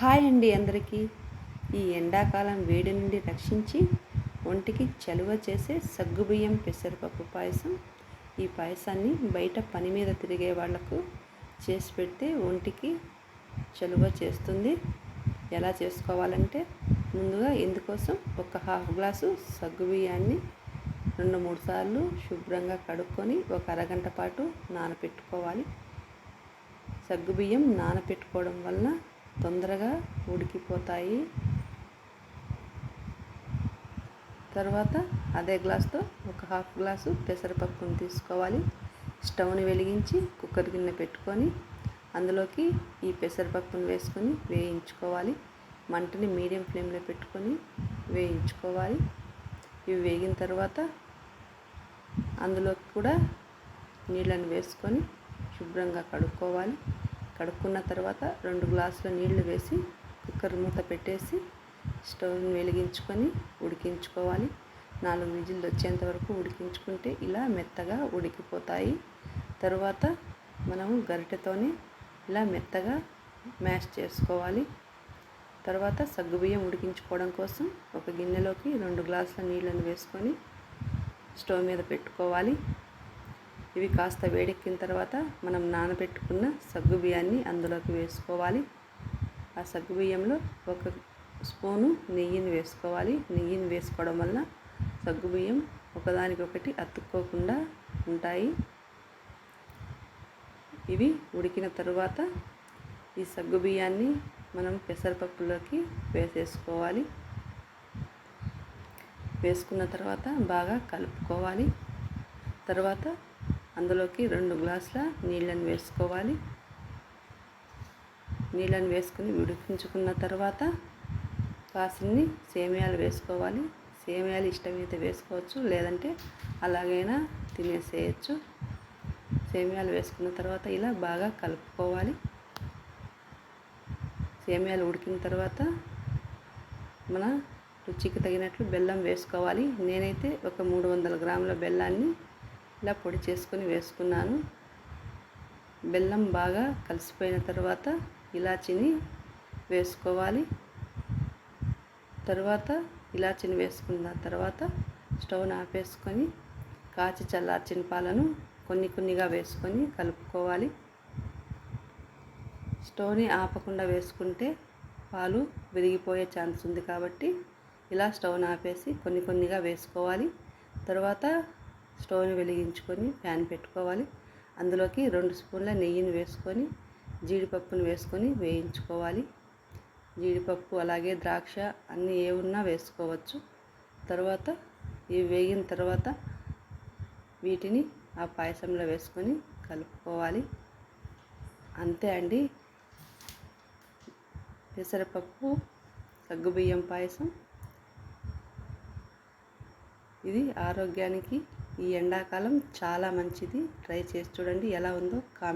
Hi అండి అందరికీ. ఈ ఎండాకాలం వేడి నుండి రక్షించి ఒంటికి చలువ చేసే సగ్గుబియ్యం పెసరపప్పు పాయసం ఈ పాయసాన్ని బయట పని మీద తిరిగే వాళ్ళకు చేసి పెడితే ఒంటికి చలువ చేస్తుంది. ఎలా చేసుకోవాలంటే ముందుగా ఇందుకోసం ఒక హాఫ్ గ్లాసు సగ్గుబియ్యాన్ని రెండు మూడు సార్లు శుభ్రంగా కడుక్కొని ఒక అరగంట పాటు నానపెట్టుకోవాలి. సగ్గుబియ్యం నానపెట్టుకోవడం వలన తొందరగా ఉడికిపోతాయి. తర్వాత అదే గ్లాస్తో ఒక హాఫ్ గ్లాసు పెసరపప్పును తీసుకోవాలి. స్టవ్ని వెలిగించి కుక్కర్ గిన్నె పెట్టుకొని అందులోకి ఈ పెసరపప్పును వేసుకొని వేయించుకోవాలి. మంటని మీడియం ఫ్లేమ్లో పెట్టుకొని వేయించుకోవాలి. ఇవి వేగిన తర్వాత అందులోకి కూడా నీళ్ళని వేసుకొని శుభ్రంగా కడుక్కోవాలి. కడుక్కున్న తర్వాత రెండు గ్లాసుల నీళ్ళు వేసి కుక్కర్ మూత పెట్టేసి స్టవ్ని వెలిగించుకొని ఉడికించుకోవాలి. నాలుగు విజిల్లు వచ్చేంత వరకు ఉడికించుకుంటే ఇలా మెత్తగా ఉడికిపోతాయి. తర్వాత మనము గరిటెతోని ఇలా మెత్తగా మ్యాష్ చేసుకోవాలి. తర్వాత సగ్గుబియ్యం ఉడికించుకోవడం కోసం ఒక గిన్నెలోకి రెండు గ్లాసుల నీళ్ళను వేసుకొని స్టవ్ మీద పెట్టుకోవాలి. ఇవి కాస్త వేడెక్కిన తర్వాత మనం నానబెట్టుకున్న సగ్గు బియ్యాన్ని అందులోకి వేసుకోవాలి. ఆ సగ్గు బియ్యంలో ఒక స్పూను నెయ్యిని వేసుకోవాలి. నెయ్యిని వేసుకోవడం వల్ల సగ్గు బియ్యం ఒకదానికొకటి అతుక్కోకుండా ఉంటాయి. ఇవి ఉడికిన తరువాత ఈ సగ్గు బియ్యాన్ని మనం పెసరపప్పులోకి వేసేసుకోవాలి. వేసుకున్న తర్వాత బాగా కలుపుకోవాలి. తర్వాత అందులోకి రెండు గ్లాసుల నీళ్ళని వేసుకోవాలి. నీళ్ళని వేసుకుని ఉడికించుకున్న తర్వాత కాసిన్ని సేమియాలు వేసుకోవాలి. సేమియాలు ఇష్టమైతే వేసుకోవచ్చు లేదంటే అలాగైనా తినేసేయచ్చు. సేమియాలు వేసుకున్న తర్వాత ఇలా బాగా కలుపుకోవాలి. సేమియాలు ఉడికిన తర్వాత మన రుచికి తగినట్లు బెల్లం వేసుకోవాలి. నేనైతే ఒక మూడు వందల గ్రాముల బెల్లాన్ని ఇలా పొడి చేసుకొని వేసుకున్నాను. బెల్లం బాగా కలిసిపోయిన తర్వాత ఇలాచిని వేసుకోవాలి. తర్వాత ఇలాచిని వేసుకున్న తర్వాత స్టవ్ని ఆపేసుకొని కాచి చల్లార్చిన పాలను కొన్ని కొన్నిగా వేసుకొని కలుపుకోవాలి. స్టవ్ని ఆపకుండా వేసుకుంటే పాలు విరిగిపోయే ఛాన్స్ ఉంది కాబట్టి ఇలా స్టవ్ని ఆపేసి కొన్ని కొన్నిగా వేసుకోవాలి. తర్వాత స్టవ్ని వెలిగించుకొని ప్యాన్ పెట్టుకోవాలి. అందులోకి రెండు స్పూన్ల నెయ్యిని వేసుకొని జీడిపప్పును వేసుకొని వేయించుకోవాలి. జీడిపప్పు అలాగే ద్రాక్ష అన్నీ ఏ ఉన్నా వేసుకోవచ్చు. తర్వాత ఇవి వేగిన తర్వాత వీటిని ఆ పాయసంలో వేసుకొని కలుపుకోవాలి. అంతే అండి. పెసరపప్పు సగ్గుబియ్యం పాయసం. ఇది ఆరోగ్యానికి ఈ ఎండాకాలం చాలా మంచిది. ట్రై చేసి చూడండి ఎలా ఉందో కామెంట్